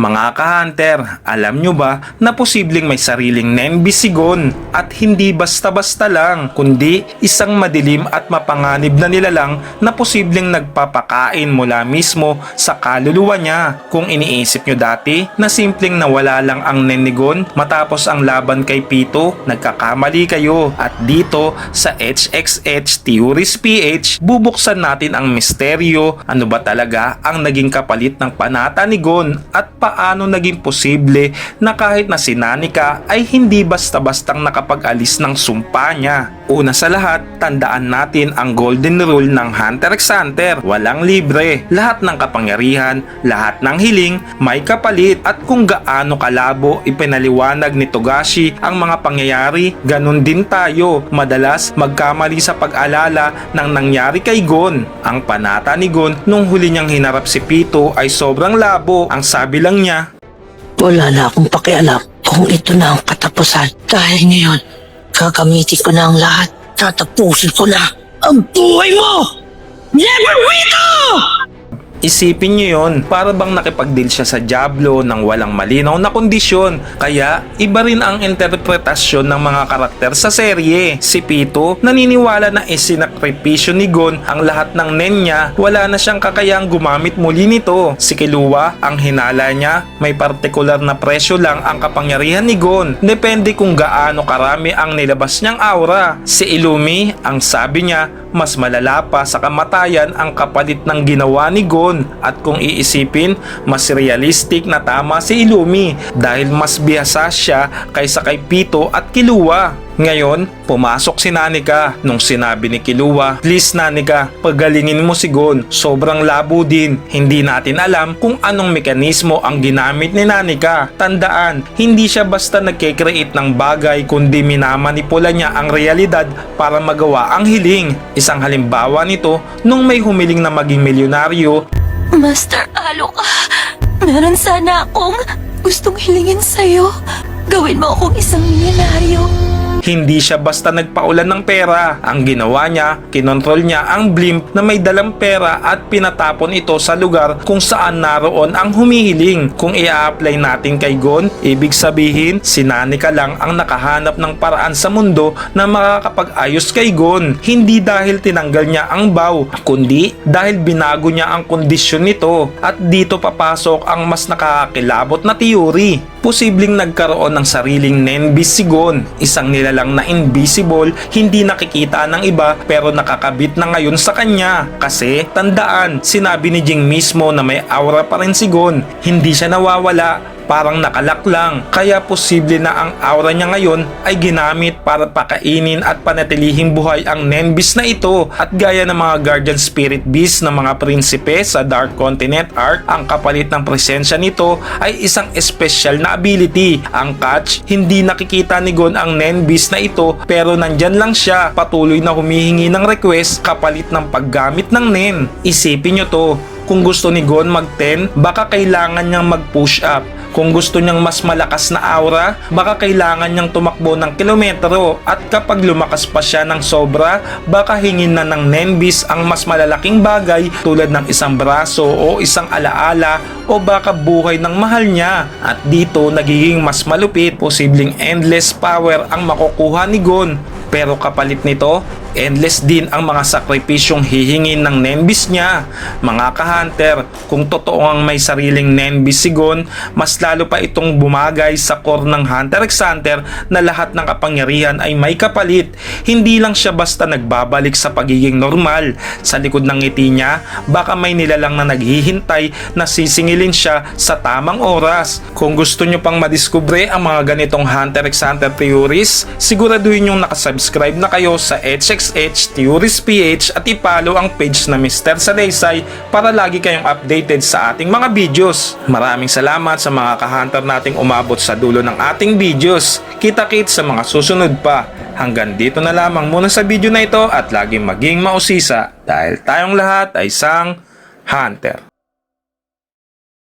Mga ka-hunter, alam nyo ba na posibleng may sariling Nenbisigon at hindi basta-basta lang, kundi isang madilim at mapanganib na nilalang na posibleng nagpapakain mula mismo sa kaluluwa niya. Kung iniisip nyo dati na simpleng nawala lang ang Nenigon matapos ang laban kay Pito, nagkakamali kayo. At dito sa HXH Theories PH, bubuksan natin ang misteryo ano ba talaga ang naging kapalit ng panata ni Gon at paano naging posible na kahit na si Nanika ay hindi basta-bastang nakapag-alis ng sumpa niya. Una sa lahat, tandaan natin ang golden rule ng Hunter x Hunter. Walang libre. Lahat ng kapangyarihan, lahat ng hiling, may kapalit. At kung gaano kalabo ipinaliwanag ni Togashi ang mga pangyayari, ganun din tayo. Madalas magkamali sa pag-alala ng nangyari kay Gon. Ang panata ni Gon nung huli niyang hinarap si Pito ay sobrang labo. Ang sabi lang niya, Wala na akong pakialam kung ito na ang katapusan. Dahil ngayon, gagamitin ko na ang lahat. Tatapusin ko na ang buhay mo! Never Wito! Isipin niyo yon, para bang nakipag-deal siya sa Diablo ng walang malinaw na kondisyon. Kaya, iba rin ang interpretasyon ng mga karakter sa serye. Si Pito, naniniwala na isinakripisyo ni Gon ang lahat ng nen niya, wala na siyang kakayang gumamit muli nito. Si Kilua, ang hinala niya, may partikular na presyo lang ang kapangyarihan ni Gon. Depende kung gaano karami ang nilabas niyang aura. Si Ilumi, ang sabi niya, mas malala pa sa kamatayan ang kapalit ng ginawa ni Gon at kung iisipin, mas realistic na tama si Ilumi dahil mas bihasa siya kaysa kay Pito at Kilua. Ngayon, pumasok si Nanika nung sinabi ni Kilua, Please Nanika, pagalingin mo si Gon. Sobrang labo din. Hindi natin alam kung anong mekanismo ang ginamit ni Nanika. Tandaan, hindi siya basta nagkikreate ng bagay kundi minamanipula niya ang realidad para magawa ang hiling. Isang halimbawa nito, nung may humiling na maging milyonaryo, Master Alok, meron sana akong gustong hilingin sa'yo. Gawin mo akong isang milyonaryo. Hindi siya basta nagpaulan ng pera. Ang ginawa niya, kinontrol niya ang blimp na may dalang pera at pinatapon ito sa lugar kung saan naroon ang humihiling. Kung i-apply natin kay Gon, ibig sabihin, si Nanika lang ang nakahanap ng paraan sa mundo na makakapag-ayos kay Gon. Hindi dahil tinanggal niya ang bow, kundi dahil binago niya ang kondisyon nito. At dito papasok ang mas nakakakilabot na teori posibleng nagkaroon ng sariling Nenbis si Gon, isang nilalang na invisible, hindi nakikita ng iba pero nakakabit na ngayon sa kanya. Kasi, tandaan, sinabi ni Jing mismo na may aura pa rin si Gon, hindi siya nawawala, parang nakalak lang. Kaya posible na ang aura niya ngayon ay ginamit para pakainin at panatilihing buhay ang Nenbis na ito. At gaya ng mga Guardian Spirit Beast ng mga prinsipe sa Dark Continent Arc, ang kapalit ng presensya nito ay isang espesyal na ability. Ang catch, hindi nakikita ni Gon ang Nenbis na ito pero nandyan lang siya patuloy na humihingi ng request kapalit ng paggamit ng Nen. Isipin nyo to, kung gusto ni Gon mag-10, baka kailangan niyang mag-push up. Kung gusto niyang mas malakas na aura, baka kailangan niyang tumakbo ng kilometro at kapag lumakas pa siya ng sobra, baka hingin na ng Nenbis ang mas malalaking bagay tulad ng isang braso o isang alaala o baka buhay ng mahal niya. At dito nagiging mas malupit, posibleng endless power ang makukuha ni Gon. Pero kapalit nito, endless din ang mga sakripisyong hihingin ng Nenbis niya. Mga ka-hunter, kung totoo ang may sariling Nenbis si Gon, mas lalo pa itong bumagay sa core ng Hunter x Hunter na lahat ng kapangyarihan ay may kapalit. Hindi lang siya basta nagbabalik sa pagiging normal. Sa likod ng ngiti niya, baka may nilalang na naghihintay na sisingilin siya sa tamang oras. Kung gusto nyo pang madiskubre ang mga ganitong Hunter x Hunter theories, siguraduhin yung nakasubscribe na kayo sa HXH Theories PH at ipalo ang page na Mr. Sadaysay para lagi kayong updated sa ating mga videos. Maraming salamat sa mga ka-hunter nating umabot sa dulo ng ating videos. Kita-kit sa mga susunod pa. Hanggang dito na lamang muna sa video na ito at laging maging mausisa dahil tayong lahat ay isang hunter.